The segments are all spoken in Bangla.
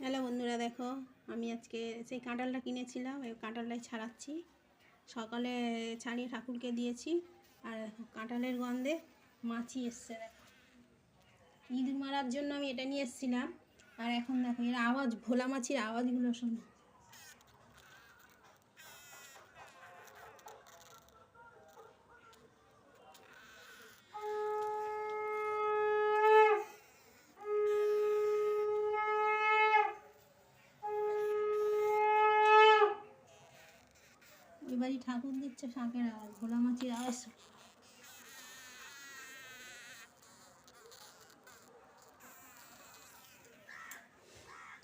হ্যালো বন্ধুরা, দেখো, আমি আজকে সেই কাঁঠালটা কিনেছিলাম, এই কাঁঠালটাই ছাড়াচ্ছি। সকালে ছাড়িয়ে ঠাকুরকে দিয়েছি, আর কাঁঠালের গন্ধে মাছি এসছে, দেখো। ইঁদুর মারার জন্য আমি এটা নিয়ে এসেছিলাম, আর এখন দেখো, এর আওয়াজ, ভোলা মাছির আওয়াজগুলো শোনো। বাড়ি ঠাকুর দিচ্ছে শাঁখের আওয়াজ ভোলা মাছির আওয়াজ।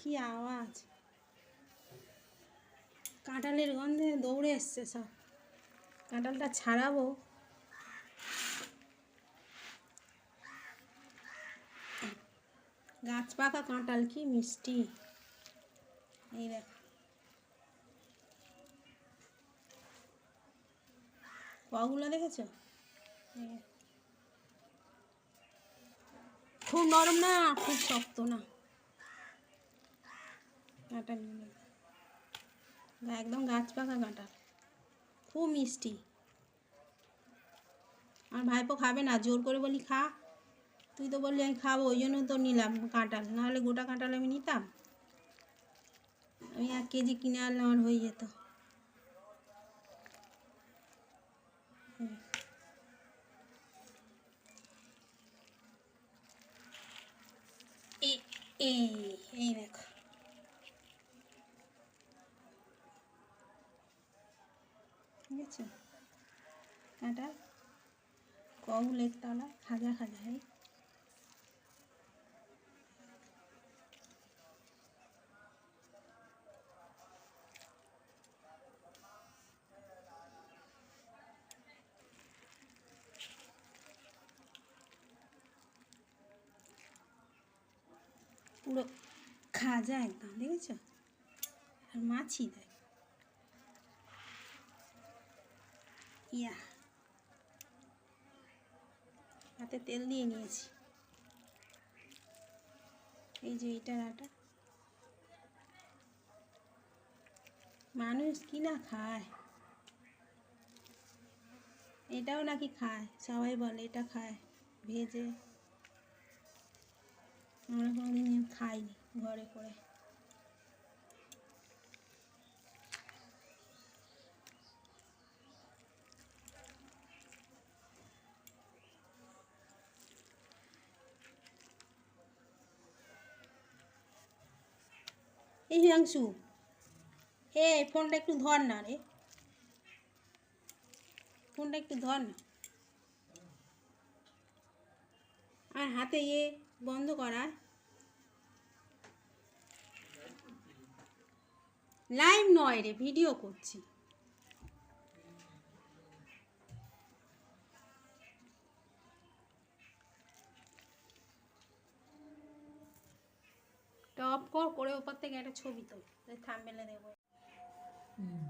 কি আওয়াজ? কাঁঠালের গন্ধে দৌড়ে এসছে সব। কাঁঠালটা ছাড়াবো। গাছ পাকা কাঁঠাল, কি মিষ্টি। এই দেখ। কগুলো দেখেছ? খুব নরম না? খুব শক্ত না? একদম গাছ পাকা কাঁঠাল খুব মিষ্টি। আর ভাইপো খাবে না জোর করে বলি খা। তুই তো বললি আমি খাব ওই জন্য তো নিলাম কাঁটাল নাহলে গোটা কাঁঠাল আমি নিতাম। আমি এক কেজি কিনে আনলে আমার হয়ে যেত। এই এই দেখো। ঠিক আছে? কাঁটা তলা খাজা খাজা এই পুরো খাজা একদম, দেখেছ? আর মাছি দেয় ইয়া। হাতে তেল দিয়ে নিয়েছি। এই যে এইটার আটা। মানুষ কি না খায়? এটাও নাকি খায়, সবাই বলে এটা খায়, ভেজে। আমরা কোনোদিন খাইনি ঘরে করে। এই হিমাংশু হে, ফোনটা একটু ধর না রে। ফোনটা একটু ধর না। আর হাতে ইয়ে বন্ধ করা লাইভ নয় রে ভিডিও করছি টপ কর করে ওপর থেকে একটা ছবি তো থামবেলে দেবো হুম।